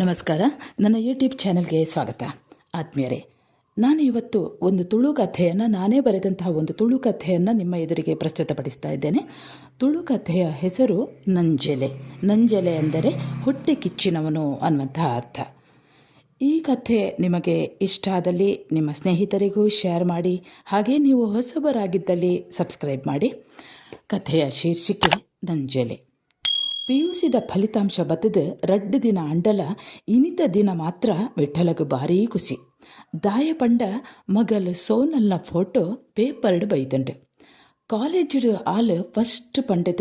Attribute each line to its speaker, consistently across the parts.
Speaker 1: ನಮಸ್ಕಾರ. ನನ್ನ ಯೂಟ್ಯೂಬ್ ಚಾನೆಲ್ಗೆ ಸ್ವಾಗತ. ಆತ್ಮೀಯರೇ, ನಾನು ಇವತ್ತು ಒಂದು ತುಳು ಕಥೆಯನ್ನು, ನಾನೇ ಬರೆದಂತಹ ಒಂದು ತುಳು ಕಥೆಯನ್ನು ನಿಮ್ಮ ಎದುರಿಗೆ ಪ್ರಸ್ತುತಪಡಿಸ್ತಾ ಇದ್ದೇನೆ. ತುಳು ಕಥೆಯ ಹೆಸರು ನಂಜೆಲೆ. ನಂಜೆಲೆ ಅಂದರೆ ಹೊಟ್ಟೆ ಕಿಚ್ಚಿನವನು ಅನ್ನುವಂತಹ ಅರ್ಥ. ಈ ಕಥೆ ನಿಮಗೆ ಇಷ್ಟ ಆದಲ್ಲಿ ನಿಮ್ಮ ಸ್ನೇಹಿತರಿಗೂ ಶೇರ್ ಮಾಡಿ, ಹಾಗೆ ನೀವು ಹೊಸಬರಾಗಿದ್ದಲ್ಲಿ ಸಬ್ಸ್ಕ್ರೈಬ್ ಮಾಡಿ. ಕಥೆಯ ಶೀರ್ಷಿಕೆ ನಂಜೆಲೆ. ಪಿಯುಸಿದ ಫಲಿತಾಂಶ ಬತ್ತದ ರಡ್ಡ ದಿನ ಅಂಡಲ, ಇನಿತ ದಿನ ಮಾತ್ರ ವಿಠಲಗ ಭಾರೀ ಖುಷಿ. ದಾಯ ಪಂಡ ಮಗಲ್ ಸೋನಲ್ನ ಫೋಟೋ ಪೇಪರ್ಡ್ ಬೈತಂಡ್. ಕಾಲೇಜ್ ಆಲ್ ಫಸ್ಟ್ ಪಂಡದ.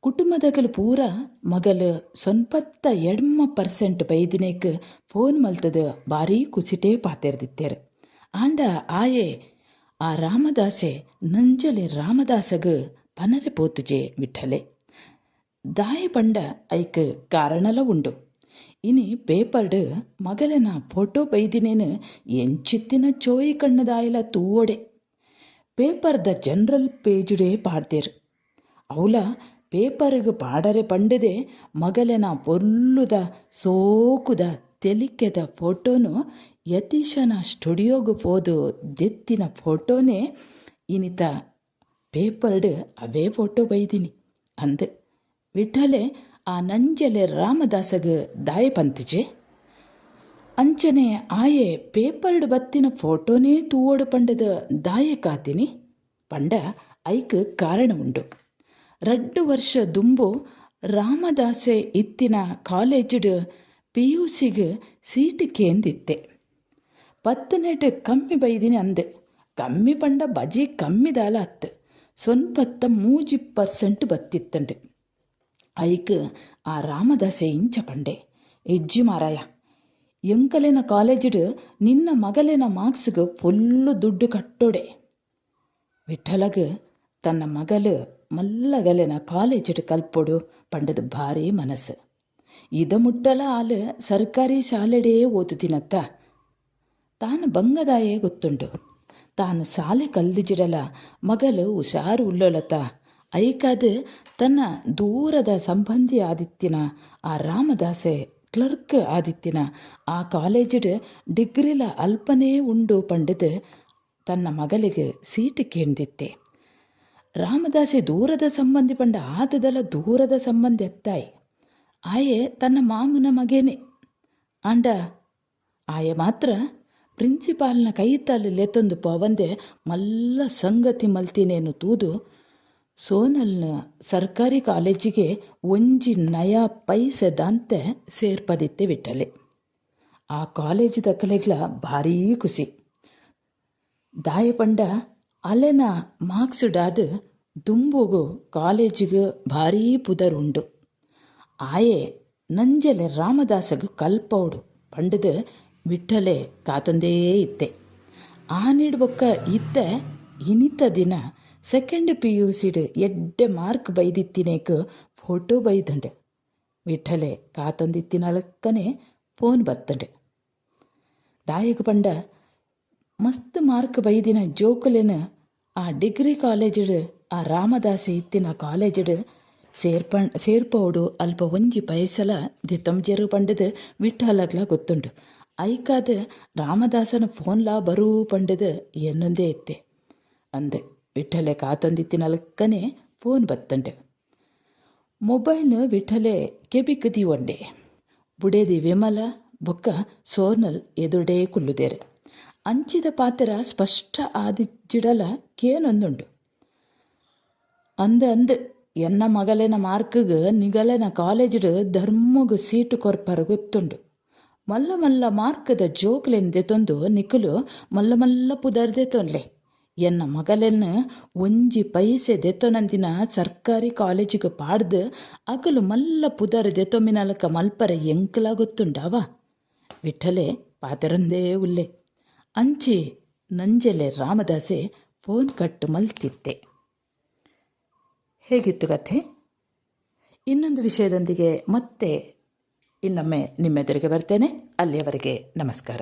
Speaker 1: ಕುಟುಂಬದಗಲು ಪೂರ ಮಗಲ್ ಸೊನ್ಪತ್ತ ಎಡ್ಮ ಪರ್ಸೆಂಟ್ ಬೈದಿನೇಕ್ ಫೋನ್ ಮಲ್ತದ ಭಾರೀ ಖುಷಿಟೇ ಪಾತೆರ್ದಿತ್ತೇರು. ಆಂಡ ಆಯೆ, ಆ ರಾಮದಾಸೆ ನಂಜಲೆ ರಾಮದಾಸಗ ಪನರೆ ಪೋತುಜೆ ವಿಠಲೆ. ಐಕ್ ಕಾರಣಲ ಉಂಡು. ಇನಿ ಪೇಪರ್ಡ್ ഫോട്ടോ ಫೋಟೋ ಬೈದಿನೇನು ಎಂಚಿತ್ತಿನ ಚೋಯಿ ಕಣ್ಣದಾಯಲ ತೂವೊಡೆ. ಪೇಪರ್ದ ಜನರಲ್ ಪೇಜುಡೇ ಪಾಡ್ದೇರು ಅವಲ ಪೇಪರ್ಗ್ ಪಾಡರೆ ಪಂಡದೆ ಮಗಲನ ಪೊಲ್ಲುದ ಸೋಕುದ ತೆಲಿಕೆದ ಫೋಟೋನು ಯತೀಶನ ಸ್ಟುಡಿಯೋಗು ಪೋದು ದೆತ್ತಿನ ಫೋಟೋನೇ ಇನಿತ ಪೇಪರ್ಡ್ ಅವೇ ಫೋಟೋ ಬೈದಿನಿ ಅಂದೆ. ವಿಠಲೆ ಆ ನಂಜಲೆ ರಾಮದಾಸಗ ದಾಯ ಪಂತಿಜೆ ಅಂಚನೆ ಆಯೆ ಪೇಪರ್ಡ್ ಬತ್ತಿನ ಫೋಟೋನೇ ತೂವೋಡು ಪಂಡದ ದಾಯ ಕಾತಿನಿ ಪಂಡ ಐಕ್ ಕಾರಣ ಉಂಡು ರಡ್ಡು ವರ್ಷ ದುಂಬು ರಾಮದಾಸೆ ಇತ್ತಿನ ಕಾಲೇಜಡ್ ಪಿ ಯು ಸಿಗ ಸೀಟ್ ಕೇಂದಿತ್ತೆ. ಪತ್ತನೆಟ್ ಕಮ್ಮಿ ಬೈದಿನಿ ಅಂದೆ. ಕಮ್ಮಿ ಪಂಡ ಬಜಿ ಕಮ್ಮಿ ದಾಲ ಅತ್ತು ಸೊನ್ಪತ್ತ ಮೂಜಿ ಪರ್ಸೆಂಟ್ ಬತ್ತಿತ್ತಂಡು. ಆ ರಾಮದಾಸೆ ಇಂಚ ಪಂಡೆ. ಎಜ್ಜಿ ಮಾರಾಯ, ಎಂಕಲೆನ ಕಾಲೇಜಿಡ್ ನಿನ್ನ ಮಗಲೆನ ಮಾರ್ಕ್ಸ್ಗ್ ಫುಲ್ಲು ದುಡ್ಡು ಕಟ್ಟೋಡೆ. ವಿಠಲಗ ತನ್ನ ಮಗಲು ಮಲ್ಲಗಲೆನ ಕಾಲೇಜಿಡ್ ಕಲ್ಪೊಡು ಪಂಡದ ಭಾರಿ ಮನಸ್ಸು ಇದ ಮುಟ್ಟಲ ಆಲು ಸರ್ಕಾರಿ ಶಾಲೆಡೇ ಓದುತ್ತಿನತ್ತ ತಾನು ಬಂಗದಾಯೇ ಗೊತ್ತುಂಡು. ತಾನು ಶಾಲೆ ಕಲ್ದಿಜಿಡಲ ಮಗಲು ಹುಷಾರು ಉಳ್ಳೊಲತ ಐಕಾದ ತನ್ನ ದೂರದ ಸಂಬಂಧಿ ಆದಿತ್ಯನ, ಆ ರಾಮದಾಸೆ ಕ್ಲರ್ಕ್ ಆದಿತ್ಯನ, ಆ ಕಾಲೇಜಿಡ್ ಡಿಗ್ರಿಲ ಅಲ್ಪನೇ ಉಂಡು ಪಂಡಿದ್ ತನ್ನ ಮಗಲಿಗೆ ಸೀಟು ಕೇಂದಿತ್ತೆ ರಾಮದಾಸೆ ದೂರದ ಸಂಬಂಧಿ ಪಂಡ ಆದದಲ ದೂರದ ಸಂಬಂಧಿ ಎತ್ತಾಯಿ ಆಯೆ ತನ್ನ ಮಾಮನ ಮಗೇನೆ. ಅಂಡ, ಆಯೆ ಮಾತ್ರ ಪ್ರಿನ್ಸಿಪಾಲ್ನ ಕೈತಲ್ಲಿ ಲೆತ್ತೊಂದು ಪವಂದೆ ಮಲ್ಲ ಸಂಗತಿ ಮಲ್ತಿನೇನು ತೂದು ಸೋನಲ್ನ ಸರ್ಕಾರಿ ಕಾಲೇಜಿಗೆ ಒಂಜಿ ನಯ ಪೈಸದಂತೆ ಸೇರ್ಪದಿತ್ತೆ ವಿಟ್ಟಲೆ ಆ ಕಾಲೇಜ್ ದಕಲೆಗ್ಲ ಭಾರೀ ಖುಷಿ. ದಾಯಪಂಡ ಅಲೆನ ಮಾರ್ಕ್ಸ್ ಡಾದ್ ದುಂಬುಗು ಕಾಲೇಜಿಗೆ ಭಾರೀ ಪುದರುಂಡು. ಆಯೆ ನಂಜಲೆ ರಾಮದಾಸಗು ಕಲ್ಪೌಡು ಪಂಡದ ವಿಠಲೆ ಕಾತಂದೇ ಇತ್ತೆ. ಆ ನೀಡ್ಬೊಕ್ಕ ಇತ್ತೆ ಇನಿತ ದಿನ ಸೆಕೆಂಡ್ ಪಿ ಯು ಸಿಡ್ ಎಡ್ಡೆ ಮಾರ್ಕ್ ಬೈದಿತ್ತಿನೇಕ ಫೋಟೋ ಬೈದಂಡೆ ವಿಠಲೆ ಕಾತೊಂದಿತ್ತಿನಲಕ್ಕನೆ ಫೋನ್ ಬತ್ತಂಡೆ ದಾಯಗ ಪಂಡ ಮಸ್ತ್ ಮಾರ್ಕ್ ಬೈದಿನ ಜೋಕುಲೆನ ಆ ಡಿಗ್ರಿ ಕಾಲೇಜಡ್ ಆ ರಾಮದಾಸ ಇತ್ತಿನ ಕಾಲೇಜಡ್ ಸೇರ್ಪಣ್ ಸೇರ್ಪೋಡು ಅಲ್ಪ ಒಂಜಿ ಪೈಸಲ ದಿತ್ತಂಜೆರು ಪಂಡದ ವಿಠಲಗ್ಲ ಗೊತ್ತುಂಡು ಐಕಾದ ರಾಮದಾಸನ ಫೋನ್ಲಾ ಬರೂ ಪಂಡದ ಎನ್ನೊಂದೇ ಇತ್ತೆ ಅಂದೆ ವಿಠಲೆ ಕಾತಂದಿತ್ತಿನಲ್ಕನೆ ಫೋನ್ ಬತ್ತಂಡೆ. ಮೊಬೈಲ್ ವಿಠಲೆ ಕೆಬಿಕದಿ ಒಂಡೆ. ಬುಡೇದಿ ವಿಮಲ ಬೊಕ್ಕ ಸೋರ್ನಲ್ ಎದುರುಡೇ ಕುಲ್ಲುದೇರೆ. ಅಂಚಿದ ಪಾತ್ರ ಸ್ಪಷ್ಟ ಆದಿಜ್ಜಿಡಲ ಕೇನೊಂದುಂಡು. ಅಂದ ಅಂದ್ ಎನ್ನ ಮಗಲೆನ ಮಾರ್ಕ್ಗೆ ನಿಗಲೆನ ಕಾಲೇಜ್ ಧರ್ಮಗ ಸೀಟು ಕೊರ್ಪರ ಗೊತ್ತುಂಡು. ಮಲ್ಲ ಮಲ್ಲ ಮಾರ್ಕದ ಜೋಕ್ಲೆಂದೆ ತೊಂದು ನಿಖಲು ಮಲ್ಲ ಮಲ್ಲ ಪುದರ್ದೆತೊನ್ಲೆ ಎನ್ನ ಮಗಲೆನ್ ಒಂಜಿ ಪೈಸೆ ದೆತ್ತೊನಂದಿನ ಸರ್ಕಾರಿ ಕಾಲೇಜಿಗೆ ಪಾಡ್ದು ಅಗಲು ಮಲ್ಲ ಪುದರ್ ದೆತ್ತೊಮ್ಮಿನಲಕ ಮಲ್ಪರೆ ಎಂಕಲ ಗೊತ್ತುಂಡಾವ ವಿಠಲೆ ಪಾತರಂದೇ ಉಲ್ಲೆ. ಅಂಚಿ ನಂಜಲೆ ರಾಮದಾಸೆ ಫೋನ್ ಕಟ್ಟು ಮಲ್ತಿತ್ತೆ. ಹೇಗಿತ್ತು ಕಥೆ? ಇನ್ನೊಂದು ವಿಷಯದೊಂದಿಗೆ ಮತ್ತೆ ಇನ್ನೊಮ್ಮೆ ನಿಮ್ಮೆದುರಿಗೆ ಬರ್ತೇನೆ. ಅಲ್ಲಿಯವರೆಗೆ ನಮಸ್ಕಾರ.